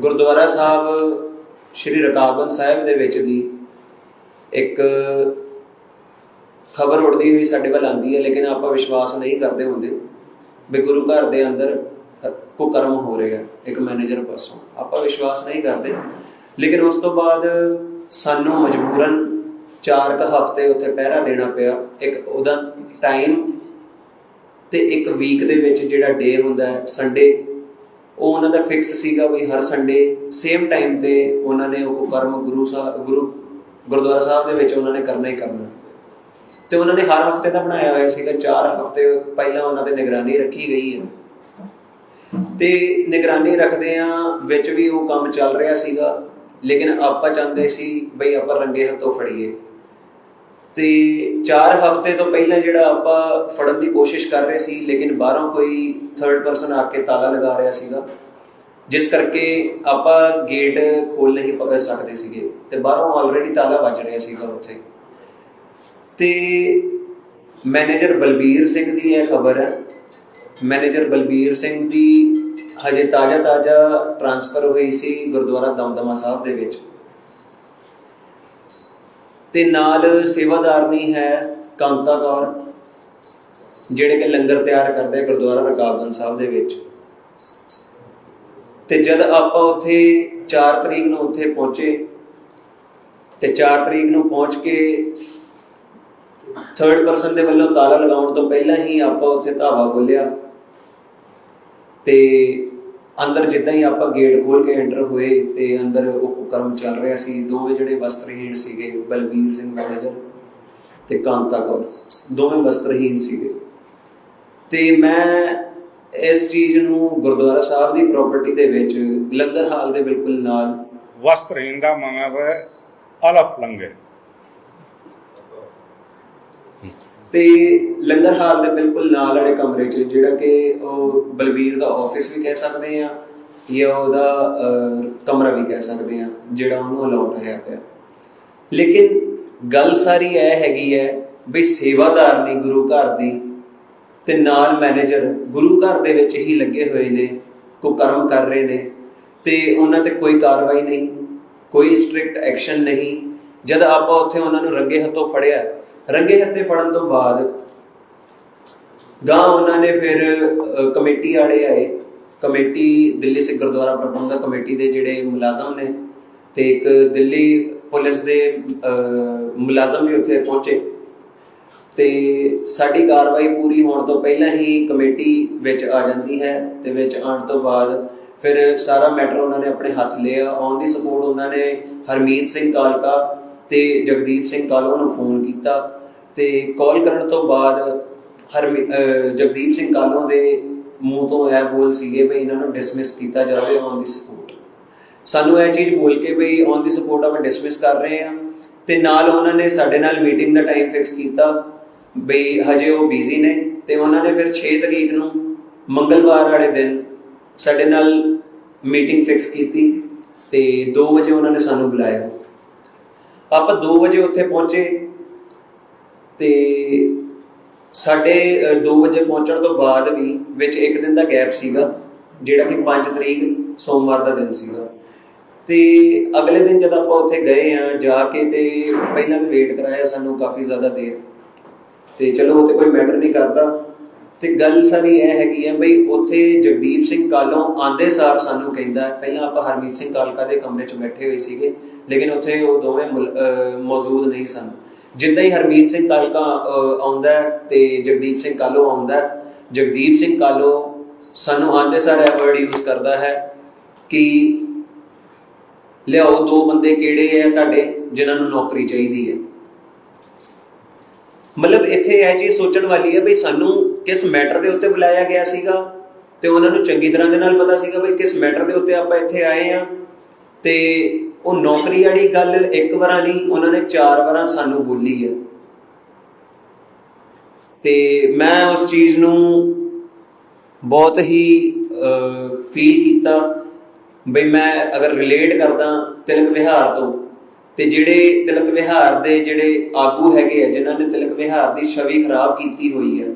ਗੁਰਦੁਆਰਾ ਸਾਹਿਬ ਸ਼੍ਰੀ ਰਕਾਬਗੰਜ ਸਾਹਿਬ ਦੇ ਵਿੱਚ ਦੀ ਇੱਕ ਖਬਰ ਉੜਦੀ ਹੋਈ ਸਾਡੇ ਵੱਲ ਆਂਦੀ ਹੈ, ਲੇਕਿਨ ਆਪਾਂ ਵਿਸ਼ਵਾਸ ਨਹੀਂ ਕਰਦੇ ਹੁੰਦੇ ਵੀ ਗੁਰੂ ਘਰ ਦੇ ਅੰਦਰ ਕੋ ਕਰਮ ਹੋ ਰਿਹਾ ਇੱਕ ਮੈਨੇਜਰ ਪਾਸੋਂ। ਆਪਾਂ ਵਿਸ਼ਵਾਸ ਨਹੀਂ ਕਰਦੇ। ਲੇਕਿਨ ਉਸ ਤੋਂ ਬਾਅਦ ਸਾਨੂੰ ਮਜਬੂਰਨ 4 ਕ ਹਫ਼ਤੇ ਉੱਥੇ ਪਹਿਰਾ ਦੇਣਾ ਪਿਆ। ਇੱਕ ਉਹਦਾ ਟਾਈਮ ਤੇ ਇੱਕ ਵੀਕ ਦੇ ਵਿੱਚ ਜਿਹੜਾ ਡੇ ਹੁੰਦਾ ਹੈ ਸੰਡੇ ਉਹ ਉਹਨਾਂ ਦਾ ਫਿਕਸ ਸੀਗਾ ਵੀ ਹਰ ਸੰਡੇ ਸੇਮ ਟਾਈਮ ਤੇ ਉਹਨਾਂ ਨੇ ਉਹ ਕਰਮ ਗੁਰੂ ਸਾਹਿਬ ਗੁਰੂ ਗੁਰਦੁਆਰਾ ਸਾਹਿਬ ਦੇ ਵਿੱਚ ਉਹਨਾਂ ਨੇ ਕਰਨਾ ਹੀ ਕਰਨਾ। ਤੇ ਉਹਨਾਂ ਨੇ ਹਰ ਹਫ਼ਤੇ ਦਾ ਬਣਾਇਆ ਹੋਇਆ ਸੀਗਾ 4 ਹਫ਼ਤੇ ਪਹਿਲਾਂ ਉਹਨਾਂ ਤੇ ਨਿਗਰਾਨੀ ਰੱਖੀ ਗਈ ਹੈ। ਤੇ ਨਿਗਰਾਨੀ ਰੱਖਦੇ ਆ ਵਿੱਚ ਵੀ ਉਹ ਕੰਮ ਚੱਲ ਰਿਹਾ ਸੀਗਾ, ਲੇਕਿਨ ਆਪਾਂ ਚਾਹੁੰਦੇ ਸੀ ਬਈ ਆਪਾਂ ਰੰਗੇ ਹੱਥੋਂ ਫੜੀਏ। ਤੇ 4 ਹਫ਼ਤੇ ਤੋਂ ਪਹਿਲਾਂ ਜਿਹੜਾ ਆਪਾਂ ਫੜਨ ਦੀ ਕੋਸ਼ਿਸ਼ ਕਰ ਰਹੇ ਸੀ, ਲੇਕਿਨ ਬਾਹਰੋਂ ਕੋਈ ਥਰਡ ਪਰਸਨ ਆ ਕੇ ਤਾਲਾ ਲਗਾ ਰਿਹਾ ਸੀਗਾ, ਜਿਸ ਕਰਕੇ ਆਪਾਂ ਗੇਟ ਖੋਲ ਨਹੀਂ ਪਕੜ ਸਕਦੇ ਸੀਗੇ ਤੇ ਬਾਹਰੋਂ ਆਲਰੇਡੀ ਤਾਲਾ ਵੱਜ ਰਿਹਾ ਸੀਗਾ ਉੱਥੇ। ਤੇ ਮੈਨੇਜਰ ਬਲਬੀਰ ਸਿੰਘ ਦੀ ਇਹ ਖਬਰ ਹੈ। ਮੈਨੇਜਰ ਬਲਬੀਰ ਸਿੰਘ ਦੀ ਹਜੇ ਤਾਜ਼ਾ ਤਾਜ਼ਾ ਟ੍ਰਾਂਸਫਰ ਹੋਈ ਸੀ ਗੁਰਦੁਆਰਾ ਦਮਦਮਾ ਸਾਹਿਬ ਦੇ ਵਿੱਚ। ਤੇ ਨਾਲ ਸੇਵਾਦਾਰਨੀ ਹੈ ਕਾਂਤਾ ਕੌਰ ਜਿਹੜੇ ਕਿ ਲੰਗਰ ਤਿਆਰ ਕਰਦੇ ਗੁਰਦੁਆਰਾ ਰਕਾਬਗੰਜ ਸਾਹਿਬ ਦੇ ਵਿੱਚ। ਤੇ ਜਦ ਆਪਾਂ ਉੱਥੇ 4 ਤਰੀਕ ਨੂੰ ਉੱਥੇ ਪਹੁੰਚੇ, ਤੇ 4 ਤਰੀਕ ਨੂੰ ਪਹੁੰਚ ਕੇ ਥਰਡ ਪਰਸਨ ਦੇ ਵੱਲੋਂ ਤਾਲਾ ਲਗਾਉਣ ਤੋਂ ਪਹਿਲਾਂ ਹੀ ਆਪਾਂ ਉੱਥੇ ਧਾਵਾ ਖੋਲਿਆ ਤੇ ਅੰਦਰ ਜਿੱਦਾਂ ਹੀ ਆਪਾਂ ਗੇਟ ਖੋਲ ਕੇ ਐਂਟਰ ਹੋਏ ਤੇ ਅੰਦਰ ਉਹ ਕਰਮ ਚੱਲ ਰਿਹਾ ਸੀ, ਦੋਵੇਂ ਜਿਹੜੇ ਵਸਤਰਹੀਣ ਸੀਗੇ ਬਲਵੀਰ ਸਿੰਘ ਮੈਨੇਜਰ ਤੇ ਕਾਂਤਾ ਕੌਰ, ਦੋਵੇਂ ਵਸਤਰਹੀਣ ਸੀਗੇ। ਤੇ ਮੈਂ ਇਸ ਚੀਜ਼ ਨੂੰ ਗੁਰਦੁਆਰਾ ਸਾਹਿਬ ਦੀ ਪ੍ਰਾਪਰਟੀ ਦੇ ਵਿੱਚ ਲੰਗਰ ਹਾਲ ਦੇ ਬਿਲਕੁਲ ਨਾਲ ਵਸਤਰਹੀਣ ਦਾ ਮਤਲਬ ਅਲਫ ਲੰਗੇ ਤੇ ਲੰਗਰ ਹਾਲ ਦੇ ਬਿਲਕੁਲ ਨਾਲ ਵਾਲੇ ਕਮਰੇ 'ਚ, ਜਿਹੜਾ ਕਿ ਉਹ ਬਲਬੀਰ ਦਾ ਆਫਿਸ ਵੀ ਕਹਿ ਸਕਦੇ ਆ ਜਾਂ ਉਹਦਾ ਕਮਰਾ ਵੀ ਕਹਿ ਸਕਦੇ ਆ ਜਿਹੜਾ ਉਹਨੂੰ ਅਲਾਉਡ ਹੋਇਆ ਪਿਆ। ਲੇਕਿਨ ਗੱਲ ਸਾਰੀ ਇਹ ਹੈਗੀ ਹੈ ਵੀ ਸੇਵਾਦਾਰ ਨੇ ਗੁਰੂ ਘਰ ਦੀ ਤੇ ਨਾਲ ਮੈਨੇਜਰ ਗੁਰੂ ਘਰ ਦੇ ਵਿੱਚ ਹੀ ਲੱਗੇ ਹੋਏ ਨੇ ਕੋ ਕਰਮ ਕਰ ਰਹੇ ਨੇ, ਤੇ ਉਹਨਾਂ ਤੇ ਕੋਈ ਕਾਰਵਾਈ ਨਹੀਂ, ਕੋਈ ਸਟ੍ਰਿਕਟ ਐਕਸ਼ਨ ਨਹੀਂ। ਜਦ ਆਪਾਂ ਉੱਥੇ ਉਹਨਾਂ ਨੂੰ ਰੰਗੇ ਹੱਥੋਂ ਫੜਿਆ ਰੰਗੇ ਹੱਥੇ ਫੜਨ ਤੋਂ ਬਾਅਦ ਗਾਂ ਉਹਨਾਂ ਨੇ ਫਿਰ ਕਮੇਟੀ ਵਾਲੇ ਆਏ। ਕਮੇਟੀ ਦਿੱਲੀ ਸਿੱਖ ਗੁਰਦੁਆਰਾ ਪ੍ਰਬੰਧਕ ਕਮੇਟੀ ਦੇ ਜਿਹੜੇ ਮੁਲਾਜ਼ਮ ਨੇ ਤੇ ਇੱਕ ਦਿੱਲੀ ਪੁਲਿਸ ਦੇ ਮੁਲਾਜ਼ਮ ਵੀ ਉੱਥੇ ਪਹੁੰਚੇ। ਤੇ ਸਾਡੀ ਕਾਰਵਾਈ ਪੂਰੀ ਹੋਣ ਤੋਂ ਪਹਿਲਾਂ ਹੀ ਕਮੇਟੀ ਵਿੱਚ ਆ ਜਾਂਦੀ ਹੈ ਤੇ ਵਿੱਚ ਆਉਣ ਤੋਂ ਬਾਅਦ ਫਿਰ ਸਾਰਾ ਮੈਟਰ ਉਹਨਾਂ ਨੇ ਆਪਣੇ ਹੱਥ ਲਿਆ। ਔਨ ਦੀ ਸਪੋਰਟ ਉਹਨਾਂ ਨੇ ਹਰਮੀਤ ਸਿੰਘ ਕਾਲਕਾ ਤੇ ਜਗਦੀਪ ਸਿੰਘ ਕਾਲੋ ਨੂੰ ਫੋਨ ਕੀਤਾ ਤੇ ਕਾਲ ਕਰਨ ਤੋਂ ਬਾਅਦ ਹਰਮੀ ਜਗਦੀਪ ਸਿੰਘ ਕਾਲੋ ਦੇ ਮੂੰਹ ਤੋਂ ਇਹ ਬੋਲ ਸੀਗੇ ਵੀ ਇਹਨਾਂ ਨੂੰ ਡਿਸਮਿਸ ਕੀਤਾ ਜਾਵੇ ਔਨ ਦੀ ਸਪੋਰਟ ਸਾਨੂੰ ਇਹ ਚੀਜ਼ ਬੋਲ ਕੇ ਵੀ ਔਨ ਦੀ ਸਪੋਰਟ ਆਪਾਂ ਡਿਸਮਿਸ ਕਰ ਰਹੇ ਹਾਂ ਤੇ ਨਾਲ ਉਹਨਾਂ ਨੇ ਸਾਡੇ ਨਾਲ ਮੀਟਿੰਗ ਦਾ ਟਾਈਮ ਫਿਕਸ ਕੀਤਾ ਵੀ ਹਜੇ ਉਹ ਬਿਜ਼ੀ ਨੇ ਤੇ ਉਹਨਾਂ ਨੇ ਫਿਰ 6 ਤਰੀਕ ਨੂੰ ਮੰਗਲਵਾਰ ਵਾਲੇ ਦਿਨ ਸਾਡੇ ਨਾਲ ਮੀਟਿੰਗ ਫਿਕਸ ਕੀਤੀ ਤੇ 2 ਵਜੇ ਉਹਨਾਂ ਨੇ ਸਾਨੂੰ ਬੁਲਾਇਆ। ਆਪਾਂ 2 ਵਜੇ ਉੱਥੇ ਪਹੁੰਚੇ ਤੇ ਸਾਡੇ 2 ਵਜੇ ਪਹੁੰਚਣ ਤੋਂ ਬਾਅਦ ਵੀ ਵਿੱਚ ਇੱਕ ਦਿਨ ਦਾ ਗੈਪ ਸੀਗਾ, ਜਿਹੜਾ ਕਿ 5 ਤਰੀਕ ਸੋਮਵਾਰ ਦਾ ਦਿਨ ਸੀਗਾ। ਤੇ ਅਗਲੇ ਦਿਨ ਜਦ ਆਪਾਂ ਉੱਥੇ ਗਏ ਆ ਜਾ ਕੇ ਤੇ ਪਹਿਲਾਂ ਤਾਂ ਵੇਟ ਕਰਾਇਆ ਸਾਨੂੰ ਕਾਫੀ ਜ਼ਿਆਦਾ ਦੇਰ। ਤੇ ਚਲੋ ਉਹ ਤੇ ਕੋਈ ਮੈਟਰ ਨਹੀਂ ਕਰਦਾ। ਤੇ ਗੱਲ ਸਾਰੀ ਇਹ ਹੈਗੀ ਹੈ ਬਈ ਉੱਥੇ ਜਗਦੀਪ ਸਿੰਘ ਕਾਲੋਂ ਆਂਦੇ ਸਾਰ ਸਾਨੂੰ ਕਹਿੰਦਾ, ਪਹਿਲਾਂ ਆਪਾਂ ਹਰਮੀਤ ਸਿੰਘ ਕਾਲਕਾ ਦੇ ਕਮਰੇ 'ਚ ਬੈਠੇ ਹੋਏ ਸੀਗੇ। ਲੇਕਿਨ ਉੱਥੇ ਉਹ ਦੋਵੇਂ ਮੌਜੂਦ ਨਹੀਂ ਸਨ। ਜਿੱਦਾਂ ਹੀ ਹਰਮੀਤ ਸਿੰਘ ਕਾਲਕਾ ਆਉਂਦਾ ਤੇ ਜਗਦੀਪ ਸਿੰਘ ਕਾਲੋ ਆਉਂਦਾ ਜਗਦੀਪ ਸਿੰਘ ਕਾਲੋ ਸਾਨੂੰ ਆਂਦੇ ਸਾਰ ਇਹ ਵਰਡ ਯੂਜ਼ ਕਰਦਾ ਹੈ ਕਿ ਲਿਆਓ ਦੋ ਬੰਦੇ ਕਿਹੜੇ ਆ ਤੁਹਾਡੇ ਜਿਨ੍ਹਾਂ ਨੂੰ ਨੌਕਰੀ ਚਾਹੀਦੀ ਹੈ। ਮਤਲਬ ਇੱਥੇ ਇਹ ਚੀਜ਼ ਸੋਚਣ ਵਾਲੀ ਹੈ ਵੀ ਸਾਨੂੰ ਕਿਸ ਮੈਟਰ ਦੇ ਉੱਤੇ ਬੁਲਾਇਆ ਗਿਆ ਸੀਗਾ ਤੇ ਉਹਨਾਂ ਨੂੰ ਚੰਗੀ ਤਰ੍ਹਾਂ ਦੇ ਨਾਲ ਪਤਾ ਸੀਗਾ ਵੀ ਕਿਸ ਮੈਟਰ ਦੇ ਉੱਤੇ ਆਪਾਂ ਇੱਥੇ ਆਏ ਆ ਤੇ ਉਹ ਨੌਕਰੀ ਵਾਲੀ ਗੱਲ ਇੱਕ ਵਾਰਾਂ ਨਹੀਂ, ਉਹਨਾਂ ਨੇ ਚਾਰ ਵਾਰਾਂ ਸਾਨੂੰ ਬੋਲੀ ਹੈ ਤੇ ਮੈਂ ਉਸ ਚੀਜ਼ ਨੂੰ ਬਹੁਤ ਹੀ ਫੀਲ ਕੀਤਾ ਬਈ ਮੈਂ ਅਗਰ ਰਿਲੇਟ ਕਰਦਾ ਤਿਲਕ ਵਿਹਾਰ ਤੋਂ, ਤੇ ਜਿਹੜੇ ਤਿਲਕ ਵਿਹਾਰ ਦੇ ਜਿਹੜੇ ਆਗੂ ਹੈਗੇ ਆ, ਜਿਨ੍ਹਾਂ ਨੇ ਤਿਲਕ ਵਿਹਾਰ ਦੀ ਛਵੀ ਖਰਾਬ ਕੀਤੀ ਹੋਈ ਹੈ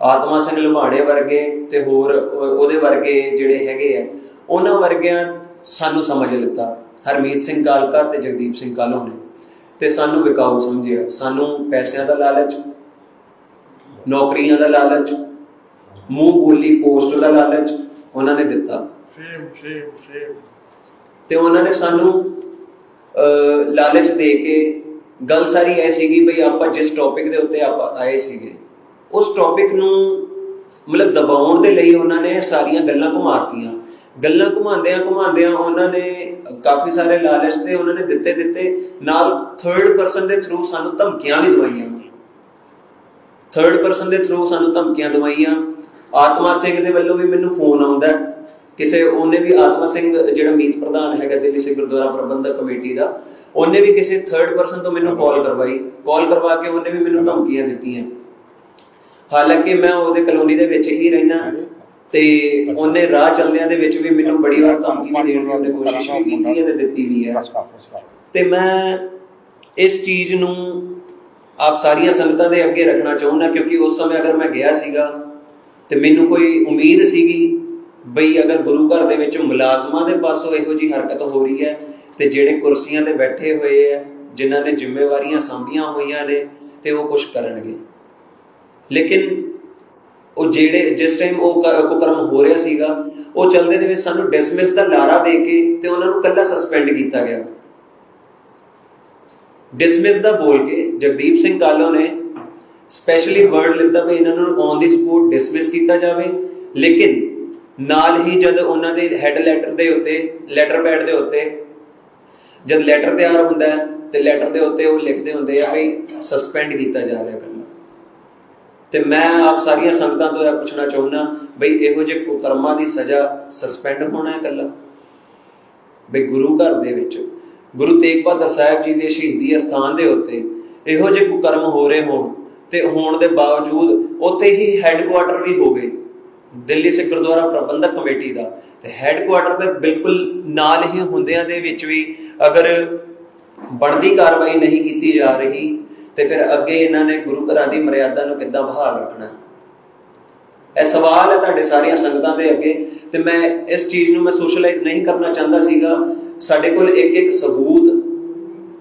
ਆਤਮਾ ਸਿੰਘ ਲੁਹਾਣੇ ਵਰਗੇ ਤੇ ਹੋਰ ਉਹਦੇ ਵਰਗੇ ਜਿਹੜੇ ਹੈਗੇ ਆ, ਉਹਨਾਂ ਵਰਗਿਆਂ ਸਾਨੂੰ ਸਮਝ ਲਿੱਤਾ। ਹਰਮੀਤ ਸਿੰਘ ਕਾਲਕਾ ਤੇ ਜਗਦੀਪ ਸਿੰਘ ਕਾਲੋ ਨੇ ਤੇ ਸਾਨੂੰ ਵਿਕਾਊ ਸਮਝਿਆ। ਸਾਨੂੰ ਪੈਸਿਆਂ ਦਾ ਲਾਲਚ ਨੌਕਰੀਆਂ ਦਾ ਲਾਲਚ ਮੂੰਹ ਬੋਲੀ ਪੋਸਟ ਦਾ ਲਾਲਚ ਉਹਨਾਂ ਨੇ ਦਿੱਤਾ। ਸੇਮ ਸੇਮ ਸੇਮ ਤੇ ਉਹਨਾਂ ਨੇ ਸਾਨੂੰ ਲਾਲਚ ਦੇ ਕੇ ਗੱਲ ਸਾਰੀ ਐ ਸੀਗੀ ਬਈ ਆਪਾਂ ਜਿਸ ਟੌਪਿਕ ਦੇ ਉੱਤੇ ਆਪਾਂ ਆਏ ਸੀਗੇ ਉਸ ਟੌਪਿਕ ਨੂੰ ਮਤਲਬ ਦਬਾਉਣ ਦੇ ਲਈ ਉਹਨਾਂ ਨੇ ਸਾਰੀਆਂ ਗੱਲਾਂ ਘੁਮਾਤੀਆਂ ਗੱਲਾਂ ਘੁਮਾਉਂਦਿਆਂ ਘੁਮਾਉਂਦਿਆਂ ਉਹਨਾਂ ਨੇ ਕਾਫੀ ਸਾਰੇ ਲਾਲਚ ਤੇ ਉਹਨਾਂ ਨੇ ਦਿੱਤੇ ਦਿੱਤੇ, ਨਾਲ ਥਰਡ ਪਰਸਨ ਦੇ ਥਰੂ ਸਾਨੂੰ ਧਮਕੀਆਂ ਵੀ ਦਵਾਈਆਂ। ਥਰਡ ਪਰਸਨ ਦੇ ਥਰੂ ਸਾਨੂੰ ਧਮਕੀਆਂ ਦਵਾਈਆਂ। ਆਤਮਾ ਸਿੰਘ ਦੇ ਵੱਲੋਂ ਵੀ ਮੈਨੂੰ ਫੋਨ ਆਉਂਦਾ ਕਿਸੇ ਉਹਨੇ ਵੀ ਆਤਮਾ ਸਿੰਘ ਜਿਹੜਾ ਮੀਤ ਪ੍ਰਧਾਨ ਹੈਗਾ ਦਿੱਲੀ ਸਿੱਖ ਗੁਰਦੁਆਰਾ ਪ੍ਰਬੰਧਕ ਕਮੇਟੀ ਦਾ, ਉਹਨੇ ਵੀ ਕਿਸੇ ਥਰਡ ਪਰਸਨ ਤੋਂ ਮੈਨੂੰ ਕਾਲ ਕਰਵਾਈ। ਕਾਲ ਕਰਵਾ ਕੇ ਉਹਨੇ ਵੀ ਮੈਨੂੰ ਧਮਕੀਆਂ ਦਿੱਤੀਆਂ। ਹਾਲਾਂਕਿ ਮੈਂ ਉਹਦੇ ਕਲੋਨੀ ਦੇ ਵਿੱਚ ਹੀ ਰਹਿਣਾ ਤੇ ਉਹਨੇ ਰਾਹ ਚੱਲਦਿਆਂ ਦੇ ਵਿੱਚ ਵੀ ਮੈਨੂੰ ਬੜੀ ਵਾਰ ਧਮਕੀ ਵੀ ਦੇਣ ਦੀ ਕੋਸ਼ਿਸ਼ ਵੀ ਕੀਤੀ ਹੈ ਤੇ ਦਿੱਤੀ ਵੀ ਹੈ। ਤੇ ਮੈਂ ਇਸ ਚੀਜ਼ ਨੂੰ ਆਪ ਸਾਰੀਆਂ ਸੰਗਤਾਂ ਦੇ ਅੱਗੇ ਰੱਖਣਾ ਚਾਹੁੰਦਾ ਕਿਉਂਕਿ ਉਸ ਸਮੇਂ ਅਗਰ ਮੈਂ ਗਿਆ ਸੀਗਾ ਤੇ ਮੈਨੂੰ ਕੋਈ ਉਮੀਦ ਸੀਗੀ ਬਈ ਅਗਰ ਗੁਰੂ ਘਰ ਦੇ ਵਿੱਚ ਮੁਲਾਜ਼ਮਾਂ ਦੇ ਪਾਸੋਂ ਇਹੋ ਜੀ ਹਰਕਤ ਹੋ ਰਹੀ ਹੈ ਤੇ ਜਿਹੜੇ ਕੁਰਸੀਆਂ ਤੇ ਬੈਠੇ ਹੋਏ ਆ ਜਿਨ੍ਹਾਂ ਨੇ ਜ਼ਿੰਮੇਵਾਰੀਆਂ ਸੰਭੀਆਂ ਹੋਈਆਂ ਨੇ ਤੇ ਉਹ ਕੁਝ ਕਰਨਗੇ। ਲੇਕਿਨ ਉਹ ਜਿਹੜੇ ਜਿਸ ਟਾਈਮ ਉਹ ਕਰਮ ਹੋ ਰਿਹਾ ਸੀਗਾ, ਉਹ ਚਲਦੇ ਦੇ ਵਿੱਚ ਸਾਨੂੰ ਡਿਸਮਿਸ ਦਾ ਲਾਰਾ ਦੇ ਕੇ ਤੇ ਉਹਨਾਂ ਨੂੰ ਕੱਲਾ ਸਸਪੈਂਡ ਕੀਤਾ ਗਿਆ। ਡਿਸਮਿਸ ਦਾ ਬੋਲ ਕੇ ਜਗਦੀਪ ਸਿੰਘ ਕਾਲੋ ਨੇ ਸਪੈਸ਼ਲੀ ਵਰਡ ਲਿੱਤਾ ਵੀ ਇਹਨਾਂ ਨੂੰ ਔਨ ਦੀ ਸਪੋਟ ਡਿਸਮਿਸ ਕੀਤਾ ਜਾਵੇ, ਲੇਕਿਨ ਨਾਲ ਹੀ ਜਦ ਉਹਨਾਂ ਦੇ ਹੈਡ ਲੈਟਰ ਦੇ ਉੱਤੇ ਲੈਟਰ ਪੈਡ ਦੇ ਉੱਤੇ ਜਦ ਲੈਟਰ ਤਿਆਰ ਹੁੰਦਾ ਹੈ ਤੇ ਲੈਟਰ ਦੇ ਉੱਤੇ ਉਹ ਲਿਖਦੇ ਹੁੰਦੇ ਆ ਵੀ ਸਸਪੈਂਡ ਕੀਤਾ ਜਾ ਰਿਹਾ ਕੱਲਾ ਤੇ ਮੈਂ ਆਪ ਸਾਰੀਆਂ ਸੰਗਤਾਂ ਤੋਂ ਇਹ ਪੁੱਛਣਾ ਚਾਹੁੰਦਾ ਬਈ ਇਹੋ ਜਿਹੇ ਕੁਕਰਮਾਂ ਦੀ ਸਜ਼ਾ ਸਸਪੈਂਡ ਹੋਣਾ ਹੈ ਕੱਲਾ ਬਈ ਗੁਰੂ ਘਰ ਦੇ ਵਿੱਚ, ਗੁਰੂ ਤੇਗ ਬਹਾਦਰ ਸਾਹਿਬ ਜੀ ਦੇ ਸ਼ਹੀਦੀ ਅਸਥਾਨ ਦੇ ਉੱਤੇ ਇਹੋ ਜਿਹੇ ਕੁਕਰਮ ਹੋ ਰਹੇ ਹੋਣ ਤੇ ਹੋਣ ਦੇ ਬਾਵਜੂਦ ਉੱਥੇ ਹੀ ਹੈੱਡਕੁਆਟਰ ਵੀ ਹੋ ਗਏ, ਦਿੱਲੀ ਸਿੱਖ ਗੁਰਦੁਆਰਾ ਪ੍ਰਬੰਧਕ ਕਮੇਟੀ ਦਾ। ਤੇ ਹੈੱਡਕੁਆਟਰ ਦੇ ਬਿਲਕੁਲ ਨਾਲ ਹੀ ਹੁੰਦਿਆਂ ਦੇ ਵਿੱਚ ਵੀ ਅਗਰ ਬਣਦੀ ਕਾਰਵਾਈ ਨਹੀਂ ਕੀਤੀ ਜਾ ਰਹੀ ਤੇ ਫਿਰ ਅੱਗੇ ਇਹਨਾਂ ਨੇ ਗੁਰੂ ਘਰਾਂ ਦੀ ਮਰਿਆਦਾ ਨੂੰ ਕਿੱਦਾਂ ਬਹਾਲ ਰੱਖਣਾ? ਇਹ ਸਵਾਲ ਹੈ ਤੁਹਾਡੇ ਸਾਰੀਆਂ ਸੰਗਤਾਂ ਦੇ ਅੱਗੇ ਤੇ ਮੈਂ ਇਸ ਚੀਜ਼ ਨੂੰ ਮੈਂ ਸੋਸ਼ਲਾਈਜ਼ ਨਹੀਂ ਕਰਨਾ ਚਾਹੁੰਦਾ ਸੀਗਾ। ਸਾਡੇ ਕੋਲ ਇੱਕ ਇੱਕ ਸਬੂਤ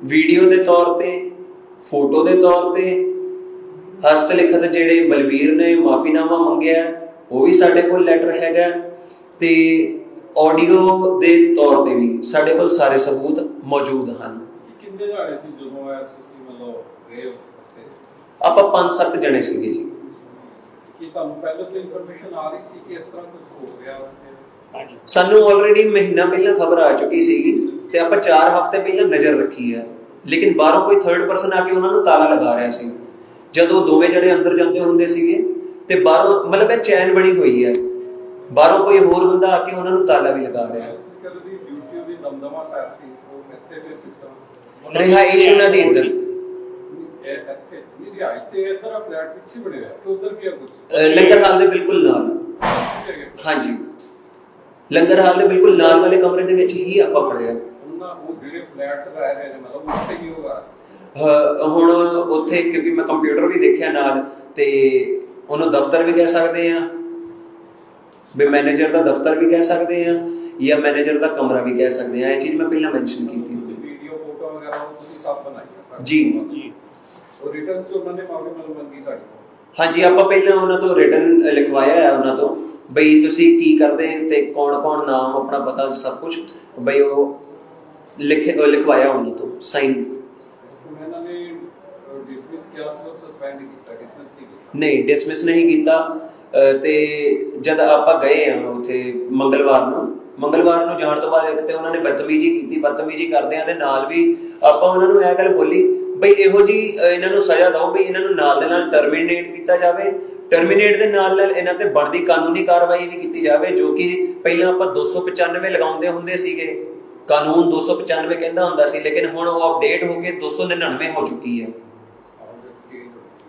ਵੀਡੀਓ ਦੇ ਤੌਰ ਤੇ, ਫੋਟੋ ਦੇ ਤੌਰ ਤੇ ਹਸਤ ਲਿਖਤ ਜਿਹੜੇ ਬਲਬੀਰ ਨੇ ਮਾਫੀਨਾਮਾ ਮੰਗਿਆ, ਉਹ ਵੀ ਸਾਡੇ ਕੋਲ ਲੈਟਰ ਹੈਗਾ ਤੇ ਆਡੀਓ ਦੇ ਤੌਰ ਤੇ ਵੀ ਸਾਡੇ ਕੋਲ ਸਾਰੇ ਸਬੂਤ ਮੌਜੂਦ ਹਨ। ਕਿੰਨੇ ਜਾਣੇ ਸੀ ਜਦੋਂ ਐ ਤੁਸੀਂ ਮਤਲਬ? ਗਏ ਆਪਾਂ ਪੰਜ ਸੱਤ ਜਣੇ ਸੀਗੇ ਜੀ। ਕੀ ਤੁਹਾਨੂੰ ਪਹਿਲਾਂ ਤੋਂ ਇਨਫੋਰਮੇਸ਼ਨ ਆ ਰਹੀ ਸੀ ਕਿ ਇਸ ਤਰ੍ਹਾਂ ਕੁਝ ਹੋ ਗਿਆ ਉੱਥੇ? ਸਾਨੂੰ ਆਲਰੇਡੀ ਮਹੀਨਾ ਪਹਿਲਾਂ ਖਬਰ ਆ ਚੁੱਕੀ ਸੀਗੀ ਤੇ ਆਪਾਂ 4 ਹਫ਼ਤੇ ਪਹਿਲਾਂ ਨਜ਼ਰ ਰੱਖੀ ਹੈ ਲੇਕਿਨ ਬਾਹਰੋਂ ਕੋਈ ਥਰਡ ਪਰਸਨ ਆ ਕੇ ਉਹਨਾਂ ਨੂੰ ਤਾਲਾ ਲਗਾ ਰਿਹਾ ਸੀ। ਜਦੋਂ ਦੋਵੇਂ ਜਣੇ ਅੰਦਰ ਜਾਂਦੇ ਹੁੰਦੇ ਸੀਗੇ ਤੇ ਬਾਹਰੋਂ ਮਤਲਬ ਇਹ ਚੈਨ ਬਣੀ ਹੋਈ ਹੈ ਬਾਹਰੋਂ ਕੋਈ ਹੋਰ ਬੰਦਾ ਆ ਕੇ ਉਹਨਾਂ ਨੂੰ ਤਾਲਾ ਵੀ ਲਗਾ ਰਿਹਾ। ਹੈ ਕੱਲ ਦੀ ਡਿਊਟੀ ਉਹਦੀ ਦਮਦਮਾ ਸਾਹਿਬ ਸੀ। ਉਹ ਇੱਥੇ ਫਿਰ ਕਿਸ ਤਰ੍ਹਾਂ? ਰਿਹਾਇਸ਼ ਉਹਨਾਂ ਦੀ ਇੱਧਰ। ਲੰਗਰ ਹਾਲ ਦੇ ਬਿਲਕੁਲ ਨਾਲ। ਹਾਂਜੀ। ਲੰਗਰ ਹਾਲ ਦੇ ਬਿਲਕੁਲ ਨਾਲ ਵਾਲੇ ਕਮਰੇ ਦੇ ਵਿੱਚ ਹੀ ਆਪਾਂ ਫੜਿਆ ਉਹਨਾਂ ਉਹ ਜਿਹੜੇ ਫਲੈਟਸ ਰਹਿ ਰਹੇ ਨੇ ਮਤਲਬ ਉੱਥੇ ਕੀ ਹੋਗਾ ਹੁਣ ਉੱਥੇ ਕਿਉਂਕਿ ਮੈਂ ਕੰਪਿਊਟਰ ਵੀ ਦੇਖਿਆ ਨਾਲ ਤੇ ਉਹਨੂੰ ਦਫ਼ਤਰ ਵੀ ਕਹਿ ਸਕਦੇ ਆ। ਵੀ ਮੈਨੇਜਰ ਦਾ ਦਫ਼ਤਰ ਵੀ ਕਹਿ ਸਕਦੇ ਆ ਜਾਂ ਮੈਨੇਜਰ ਦਾ ਕਮਰਾ ਵੀ ਕਹਿ ਸਕਦੇ ਆ। ਇਹ ਚੀਜ਼ ਮੈਂ ਪਹਿਲਾਂ ਮੈਂਸ਼ਨ ਕੀਤੀ। ਹੋਈ ਵੀਡੀਓ ਫੋਟੋ ਵਗੈਰਾ ਉਹ ਤੁਸੀਂ ਸਭ ਬਣਾਈ ਹੈ ਜੀ। ਜੀ ਉਹ ਰਿਟਰਨ ਚ ਉਹਨਾਂ ਨੇ ਮਾਫੀ ਮਤਲਬ ਮੰਗੀ ਤੁਹਾਡੀ ਕੋਲ। ਹਾਂਜੀ ਆਪਾਂ ਪਹਿਲਾਂ ਉਹਨਾਂ ਤੋਂ ਰਿਟਨ ਲਿਖਵਾਇਆ ਹੈ ਉਹਨਾਂ ਤੋਂ ਬਈ ਤੁਸੀਂ ਕੀ ਕਰਦੇ ਤੇ ਕੌਣ ਕੌਣ ਨਾਮ ਆਪਣਾ ਪਤਾ ਸਭ ਕੁਝ ਬਈ ਉਹ ਲਿਖ ਉਹ ਲਿਖਵਾਇਆ ਉਹਨਾਂ ਤੋਂ ਸਾਈਨ ਹੁਣ ਇਹਨਾਂ ਨੇ ਡਿਸਮਿਸ ਕਿਹਾ ਸੀ ਉਹ ਸਸਪੈਂਡ ਕੀਤਾ ਡਿਸਮਿਸ ਨਹੀਂ ਡਿਸਮਿਸ ਨਹੀਂ ਕੀਤਾ ਤੇ ਜਦ ਆਪਾਂ ਗਏ ਆ ਉੱਥੇ ਮੰਗਲਵਾਰ ਨੂੰ ਮੰਗਲਵਾਰ ਨੂੰ ਜਾਣ ਤੋਂ ਬਾਅਦ ਇੱਕ ਤੇ ਉਹਨਾਂ ਨੇ ਬਦਤਮੀਜ਼ੀ ਕੀਤੀ ਬਦਤਮੀਜ਼ੀ ਕਰਦਿਆਂ ਦੇ ਨਾਲ ਵੀ ਆਪਾਂ ਉਹਨਾਂ ਨੂੰ ਇਹ ਗੱਲ ਬੋਲੀ ਬਈ ਇਹੋ ਜੀ ਇਹਨਾਂ ਨੂੰ ਸਜ਼ਾ ਦਿਓ ਬਈ ਇਹਨਾਂ ਨੂੰ ਨਾਲ ਦੇ ਨਾਲ ਟਰਮੀਨੇਟ ਕੀਤਾ ਜਾਵੇ। ਟਰਮੀਨੇਟ ਦੇ ਨਾਲ ਨਾਲ ਇਹਨਾਂ ਤੇ ਬਣਦੀ ਕਾਨੂੰਨੀ ਕਾਰਵਾਈ ਵੀ ਕੀਤੀ ਜਾਵੇ ਜੋ ਕਿ ਪਹਿਲਾਂ ਆਪਾਂ 295 ਲਗਾਉਂਦੇ ਹੁੰਦੇ ਸੀਗੇ। ਕਾਨੂੰਨ 295 ਕਹਿੰਦਾ ਹੁੰਦਾ ਸੀ ਲੇਕਿਨ ਹੁਣ ਉਹ ਅਪਡੇਟ ਹੋ ਕੇ 299 ਹੋ ਚੁੱਕੀ ਹੈ।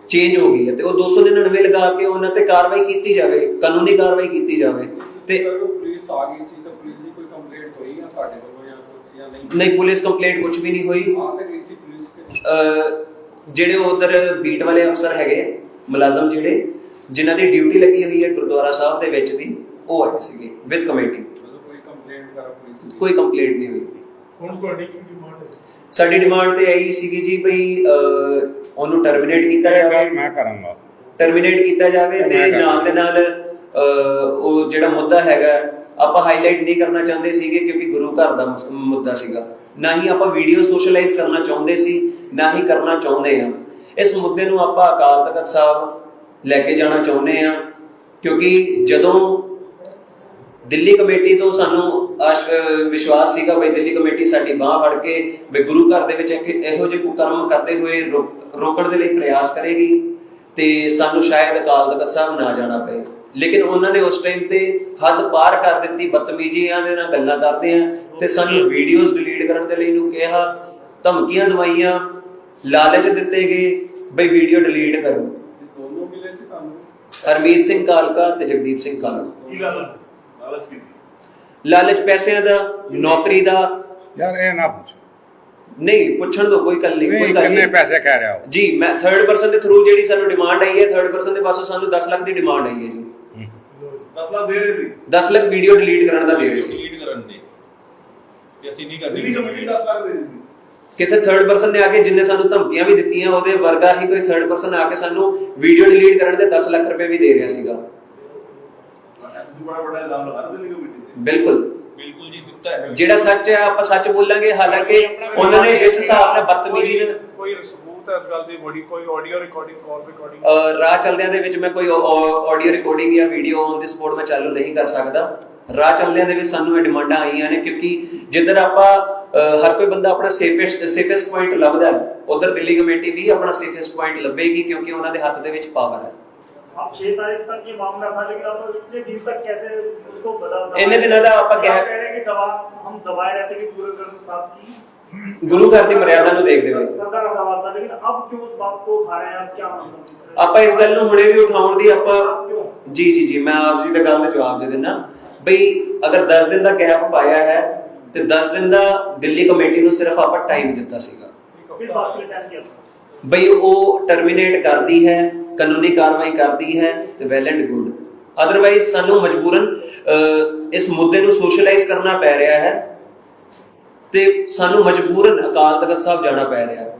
ਚੇਂਜ ਹੋ ਗਈ ਹੈ ਤੇ ਉਹ 299 ਲਗਾ ਕੇ ਉਹਨਾਂ ਤੇ ਕਾਰਵਾਈ ਕੀਤੀ ਜਾਵੇ ਕਾਨੂੰਨੀ ਕਾਰਵਾਈ ਕੀਤੀ ਜਾਵੇ। ਤੇ ਪੁਲਿਸ ਆ ਗਈ ਸੀ ਤਾਂ ਪੁਲਿਸ ਦੀ ਕੋਈ ਕੰਪਲੇਂਟ ਹੋਈ ਆ ਤੁਹਾਡੇ ਵੱਲੋਂ ਜਾਂ ਜਾਂ ਨਹੀਂ? ਨਹੀਂ ਪੁਲਿਸ ਕੰਪਲੇਂਟ ਕੁਝ ਵੀ ਨਹੀਂ ਹੋਈ। ਆ ਤੇ ਗਈ ਸੀ ਜਿਹੜੇ ਉਧਰ ਬੀਟ ਵਾਲੇ ਅਫਸਰ ਹੈਗੇ ਮੁਲਾਜ਼ਮ ਜਿਹੜੇ ਜਿਨ੍ਹਾਂ ਦੀ ਡਿਊਟੀ ਲੱਗੀ ਹੋਈ ਹੈ ਗੁਰਦੁਆਰਾ ਸਾਹਿਬ ਦੇ ਵਿੱਚ ਦੀ ਉਹ ਆਏ ਸੀਗੇ ਵਿਦ ਕਮੇਟੀ ਕੋਈ ਕੰਪਲੇਂਟ ਕਰ ਪੁਲਿਸ ਕੋਈ ਕੰਪਲੇਂਟ ਨਹੀਂ ਹੋਈ। ਹੁਣ ਤੁਹਾਡੀ ਕੀ ਡਿਮਾਂਡ ਹੈ? ਸਾਡੀ ਡਿਮਾਂਡ ਤੇ ਇਹੀ ਸੀਗੀ ਜੀ ਭਈ ਉਹਨੂੰ ਟਰਮੀਨੇਟ ਕੀਤਾ ਜਾਵੇ। ਮੈਂ ਕਰਾਂਗਾ। ਟਰਮੀਨੇਟ ਕੀਤਾ ਜਾਵੇ ਤੇ ਨਾਲ ਦੇ ਨਾਲ ਉਹ ਜਿਹੜਾ ਮੁੱਦਾ ਹੈਗਾ ਆਪਾਂ ਹਾਈਲਾਈਟ ਨਹੀਂ ਕਰਨਾ ਚਾਹੁੰਦੇ ਸੀਗੇ ਕਿਉਂਕਿ ਗੁਰੂ ਘਰ ਦਾ ਮੁੱਦਾ ਸੀਗਾ। ਨਾ ਹੀ ਆਪਾਂ ਵੀਡੀਓ ਸੋਸ਼ਲਾਈਜ਼ ਕਰਨਾ ਚਾਹੁੰਦੇ ਸੀ ਨਾ ਹੀ ਕਰਨਾ ਚਾਹੁੰਦੇ ਆ। ਇਸ ਮੁੱਦੇ ਨੂੰ ਆਪਾਂ ਅਕਾਲ ਤਖਤ ਸਾਹਿਬ ਲੈ ਕੇ ਜਾਣਾ ਚਾਹੁੰਦੇ ਆ ਕਿਉਂਕਿ ਜਦੋਂ ਦਿੱਲੀ ਕਮੇਟੀ ਤੋਂ ਸਾਨੂੰ ਵਿਸ਼ਵਾਸ ਸੀਗਾ ਬਈ ਦਿੱਲੀ ਕਮੇਟੀ ਸਾਡੀ ਬਾਹ ਫੜ ਕੇ ਵੀ ਗੁਰੂ ਘਰ ਦੇ ਵਿੱਚ ਇਹੋ ਜਿਹੇ ਕੁਕਰਮ ਕਰਦੇ ਹੋਏ ਰੋਕ- ਰੋਕਣ ਦੇ ਲਈ ਪ੍ਰਯਾਸ ਕਰੇਗੀ ਤੇ ਸਾਨੂੰ ਸ਼ਾਇਦ ਅਕਾਲ ਤਖਤ ਸਾਹਿਬ ਨਾ ਜਾਣਾ ਪਏ। ਲੇਕਿਨ ਉਹਨਾਂ ਨੇ ਉਸ ਟਾਈਮ ਤੇ ਹੱਦ ਪਾਰ ਕਰ ਦਿੱਤੀ ਬਦਤਮੀਜ਼ੀਆਂ ਦੇ ਨਾਲ ਗੱਲਾਂ ਕਰਦੇ ਆ ਤੇ ਸਾਨੂੰ ਵੀਡੀਓਜ਼ ਡਿਲੀਟ ਕਰਨ ਦੇ ਲਈ ਨੂੰ ਕਿਹਾ ਧਮਕੀਆਂ ਦਵਾਈਆਂ ਲਾਲਚ ਦਿੱਤੇ ਗਏ ਬਈ ਵੀਡੀਓ ਡਿਲੀਟ ਕਰੋ। ਦੋਨੋਂ ਮਿਲੇ ਸੀ ਤੁਹਾਨੂੰ ਹਰਮੀਤ ਸਿੰਘ ਕਾਲਕਾ ਤੇ ਜਗਦੀਪ ਸਿੰਘ ਕਾਲਕਾ। ਕੀ ਲਾਲਚ ਲਾਲਚ ਕੀ ਸੀ? ਲਾਲਚ ਪੈਸਿਆਂ ਦਾ ਨੌਕਰੀ ਦਾ। ਯਾਰ ਇਹ ਨਾ ਪੁੱਛ। ਨਹੀਂ ਪੁੱਛਣ ਤੋਂ ਕੋਈ ਗੱਲ ਨਹੀਂ ਕੋਈ ਨਹੀਂ ਗੱਲ ਕਿੰਨੇ ਨਹੀਂ। ਪੈਸੇ ਕਹਿ ਰਿਹਾ ਹੋ ਜੀ ਮੈਂ ਥਰਡ ਪਰਸਨ ਦੇ ਥਰੂ ਜਿਹੜੀ ਸਾਨੂੰ ਡਿਮਾਂਡ ਆਈ ਹੈ ਥਰਡ ਪਰਸਨ ਦੇ ਪਾਸੋਂ ਸਾਨੂੰ 10 ਲੱਖ ਦੀ ਡਿਮਾਂਡ ਆਈ ਹੈ ਜੀ। 10 ਲੱਖ ਦੇ ਰਹੇ ਸੀ? 10 ਲੱਖ ਵੀਡੀਓ ਡਿਲੀਟ ਕਰਨ ਦਾ ਦੇ ਰਹੇ ਸੀ। ਲੀਡ ਕਰਨ ਦੇ। ਕਿ ਅਸੀਂ ਨਹੀਂ ਕਰਦੇ। ਕਮੇਟੀ 10 ਲੱਖ ਦੇ ਰਹੀ ਸੀ? ਕਿਸੇ ਥਰਡ ਪਰਸਨ ਨੇ ਆ ਕੇ ਜਿੰਨੇ ਸਾਨੂੰ ਧਮਕੀਆਂ ਵੀ ਦਿੱਤੀਆਂ ਉਹਦੇ ਵਰਗਾ ਹੀ ਕੋਈ ਥਰਡ ਪਰਸਨ ਆ ਕੇ ਸਾਨੂੰ ਵੀਡੀਓ ਡਿਲੀਟ ਕਰਨ ਦੇ 10 ਲੱਖ ਰੁਪਏ ਵੀ ਦੇ ਰਿਹਾ ਸੀਗਾ। ਤੁਸੀਂ ਬੜਾ ਵੱਡਾ ਇਲਜ਼ਾਮ ਲਗਾ ਰਹੇ ਦਿੱਲੀ ਕਮੇਟੀ ਤੇ। ਬਿਲਕੁਲ। ਬਿਲਕੁਲ ਜੀ ਦਿੱਤਾ ਹੈ। ਜਿਹੜਾ ਸੱਚ ਹੈ ਆਪਾਂ ਸੱਚ ਬੋਲਾਂਗੇ। ਹਾਲਾਂਕਿ ਉਹਨਾਂ ਨੇ ਜਿਸ ਹਿਸਾਬ ਨਾਲ ਬਦਤਮੀਜ਼ੀ ਨਾਲ ਕੋਈ ਸਬੂਤ ਹੈ ਇਸ ਗੱਲ ਦੀ ਬੜੀ ਕੋਈ ਆਡੀਓ ਰਿਕਾਰਡਿੰਗ ਕਾਲ ਰਿਕਾਰਡਿੰਗ ਰਾਹ ਚਲਦਿਆਂ ਦੇ ਵਿੱਚ ਮੈਂ ਕੋਈ ਆਡੀਓ ਰਿਕਾਰਡਿੰਗ ਜਾਂ ਵੀਡੀਓ ਔਨ ਦੀ ਸਪੋਰਟ ਮੈਂ ਚਾਲੂ ਨਹੀਂ ਕਰ ਸਕਦਾ। ਰਾਹ ਚਲਦਿਆਂ ਦੇ ਵਿੱਚ ਸਾਨੂੰ ਇਹ ਡਿਮਾਂਡਾਂ ਆਈਆਂ ਨੇ ਕਿਉਂਕਿ ਜਿੱਧਰ ਆਪਾਂ ਅਹ, ਹਰ ਕੋਈ ਬੰਦਾ ਆਪਣਾ ਸੇਫੈਸਟ ਸੇਫੈਸਟ ਪੁਆਇੰਟ ਲੱਭਦਾ ਹੈ ਉਧਰ ਦਿੱਲੀ ਕਮੇਟੀ ਵੀ ਆਪਣਾ ਸੇਫੈਸਟ ਪੁਆਇੰਟ ਲੱਭੇਗੀ ਕਿਉਂਕਿ ਉਹਨਾਂ ਦੇ ਹੱਥ ਦੇ ਵਿੱਚ ਪਾਵਰ ਹੈ अब छह तारीख तक ये मामला था लेकिन आप इतने दिन तक कैसे उसको बदल इतने दिनों का आपका क्या है? कह रहे हैं कि दबा हम दबाए रहते कि पूरे ग्रंथ साहब की ਗੁਰੂ ਘਰ ਦੀ ਮਰਿਆਦਾ ਨੂੰ ਦੇਖਦੇ ਹੋਏ श्रद्धा का सवाल था लेकिन अब क्यों उस बात को उठा रहे हैं आप क्या मतलब ਆਪਾਂ ਇਸ ਗੱਲ ਨੂੰ ਹੁਣੇ ਵੀ ਉਠਾਉਣ ਦੀ ਆਪਾਂ ਜੀ ਜੀ ਜੀ ਮੈਂ ਆਪ ਜੀ ਦੀ ਗੱਲ ਦਾ ਜਵਾਬ ਦੇ ਦਿੰਦਾ ਬਈ ਅਗਰ 10 ਦਿਨ ਦਾ ਗੈਪ ਪਾਇਆ ਹੈ ਤੇ 10 ਦਿਨ ਦਾ ਦਿੱਲੀ ਕਮੇਟੀ ਨੂੰ ਸਿਰਫ ਆਪਾਂ ਟਾਈਮ ਦਿੱਤਾ ਸੀਗਾ। ਬਈ ਉਹ ਟਰਮੀਨੇਟ ਕਰਦੀ ਹੈ ਕਾਨੂੰਨੀ ਕਾਰਵਾਈ ਕਰਦੀ ਹੈ ਤੇ ਵੈਲ ਐਂਡ ਗੁੱਡ ਅਦਰਵਾਈਜ਼ ਸਾਨੂੰ ਮਜਬੂਰਨ ਇਸ ਮੁੱਦੇ ਨੂੰ ਸੋਸ਼ਲਾਈਜ਼ ਕਰਨਾ ਪੈ ਰਿਹਾ ਹੈ ਤੇ ਸਾਨੂੰ ਮਜਬੂਰਨ ਅਕਾਲ ਤਖਤ ਸਾਹਿਬ ਜਾਣਾ ਪੈ ਰਿਹਾ ਹੈ।